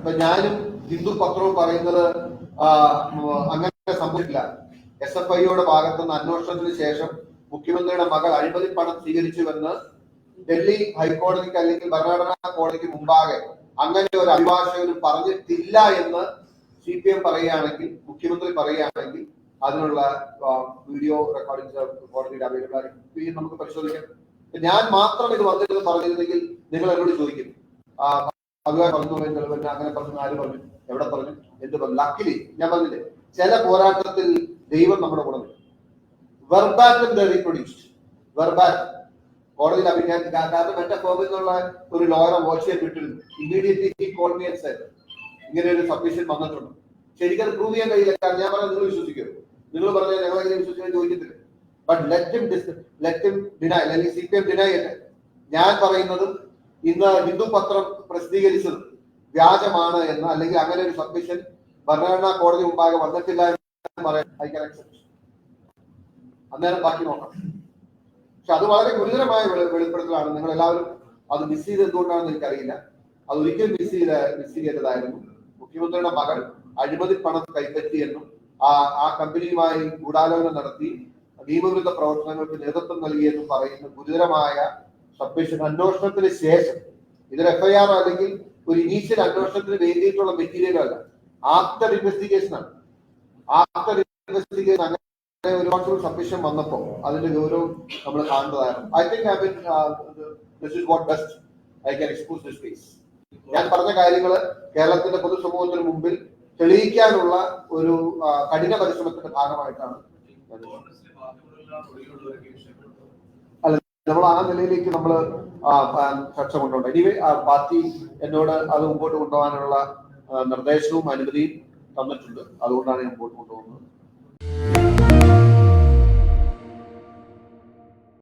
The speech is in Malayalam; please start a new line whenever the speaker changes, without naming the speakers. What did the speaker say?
ഇപ്പൊ ഞാനും ഹിന്ദു പത്രവും പറയുന്നത് അങ്ങനെ സംഭവിക്കില്ല എസ് എഫ് ഐയുടെ ഭാഗത്തുനിന്ന് അന്വേഷണത്തിന് ശേഷം മുഖ്യമന്ത്രിയുടെ മകൾ അഴിമതി പണം സ്വീകരിച്ചുവെന്ന് ഡൽഹി ഹൈക്കോടതിക്ക് അല്ലെങ്കിൽ ഭരണഘടനാ കോടതിക്ക് മുമ്പാകെ അങ്ങനെ ഒരു അഭിഭാഷകനും പറഞ്ഞിട്ടില്ല എന്ന് സി പി എം പറയുകയാണെങ്കിൽ മുഖ്യമന്ത്രി പറയുകയാണെങ്കിൽ അതിനുള്ള വീഡിയോ റെക്കോർഡിംഗ് കോടതിയുടെ അവൈലബിൾ ആയിരിക്കും നമുക്ക് പരിശോധിക്കാം. ഞാൻ മാത്രം ഇത് വന്നിരുന്നു പറഞ്ഞിരുന്നെങ്കിൽ നിങ്ങൾ എന്നോട് ചോദിക്കും. അതുമായി പറഞ്ഞു എന്ന് പറഞ്ഞു അങ്ങനെ പറഞ്ഞു ആര് പറഞ്ഞു എവിടെ പറഞ്ഞു എന്ത് പറഞ്ഞു. ലക്കിലി ഞാൻ പറഞ്ഞില്ലേ ചില പോരാട്ടത്തിൽ ദൈവം നമ്മുടെ കൂടെ വരും വെർബാറ്റം റീപ്രൊഡ്യൂസ്ഡ് വെർബാറ്റം കോടതിയിൽ അഭിജ്ഞാൻ കാരണം എന്റെ ഫോമിൽ നിന്നുള്ള ഒരു ലോയറെ വാച്ച് ചെയ്യാൻ വിട്ടിരുന്നു ഇമ്മീഡിയറ്റ്ലി കോൾ ഇങ്ങനെ ഒരു സബ്മിഷൻ വന്നിട്ടുണ്ട്. ശരിക്കും പ്രൂവ് ചെയ്യാൻ കഴിയില്ല. കാരണം ഞാൻ പറഞ്ഞത് നിങ്ങൾ വിശ്വസിക്കരുത്. നിങ്ങൾ പറഞ്ഞാൽ ഞങ്ങൾ എങ്ങനെ വിശ്വസിക്കാൻ ചോദിക്കത്തില്ല. ബട്ട് ലെറ്റും ലെറ്റും ഡിനൈ അല്ലെങ്കിൽ സി പി എം ഡിനൈ അല്ലേ. ഞാൻ പറയുന്നതും ഇന്ന് ഹിന്ദു പത്രം പ്രസിദ്ധീകരിച്ചത് വ്യാജമാണ് എന്ന് അല്ലെങ്കിൽ അങ്ങനെ ഒരു സബ്മിഷൻ ഭരണഘടനാ കോടതി മുമ്പാകെ വന്നിട്ടില്ല എന്ന് പറയാൻ അന്നേരം ബാക്കി നോക്കാം. പക്ഷെ അത് വളരെ ഗുരുതരമായ വെളി- വെളിപ്പെടുത്തലാണ്. നിങ്ങൾ എല്ലാവരും അത് മിസ് ചെയ്ത് എന്തുകൊണ്ടാണെന്ന് എനിക്കറിയില്ല. അത് ഒരിക്കലും മിസ് ചെയ്ത മിസ് ചെയ്യേണ്ടതായിരുന്നു. മുഖ്യമന്ത്രിയുടെ മകൾ അഴിമതി പണം കൈപ്പറ്റിയെന്നും ആ ആ കമ്പനിയുമായി ഗൂഢാലോചന നടത്തി നിയമവിരുദ്ധ പ്രവർത്തനങ്ങൾക്ക് നേതൃത്വം നൽകിയെന്നും പറയുന്ന ഗുരുതരമായ സബ്മിഷൻ അന്വേഷണത്തിന് ശേഷം ഇതൊരു എഫ്ഐആർ അല്ലെങ്കിൽ ഒരു ഇനീഷ്യൽ അന്വേഷണത്തിന് വേണ്ടിയിട്ടുള്ള മെറ്റീരിയൽ അല്ല. ആഫ്റ്റർ ഇൻവെസ്റ്റിഗേഷൻ ആണ്. ആഫ്റ്റർ ഇൻവെസ്റ്റിഗേഷൻ അങ്ങനെ ഒരുപാട് സബ്മിഷൻ വന്നപ്പോ അതിന്റെ ഗൗരവം നമ്മൾ കാണുന്നതായിരുന്നു. I think I been this is what best I can expose this case ഞാൻ പറഞ്ഞ കാര്യങ്ങൾ കേരളത്തിന്റെ പൊതുസമൂഹത്തിന് മുമ്പിൽ തെളിയിക്കാനുള്ള ഒരു കഠിന പരിശ്രമത്തിന്റെ ഭാഗമായിട്ടാണ് നമ്മൾ ആ നിലയിലേക്ക് നമ്മൾ ചർച്ച കൊണ്ടുപോകണം എനിവേ പാർട്ടി എന്നോട് അത് മുമ്പോട്ട് കൊണ്ടുപോകാനുള്ള നിർദ്ദേശവും അനുമതിയും തന്നിട്ടുണ്ട്. അതുകൊണ്ടാണ് ഞാൻ മുമ്പോട്ട് കൊണ്ടുപോകുന്നത്.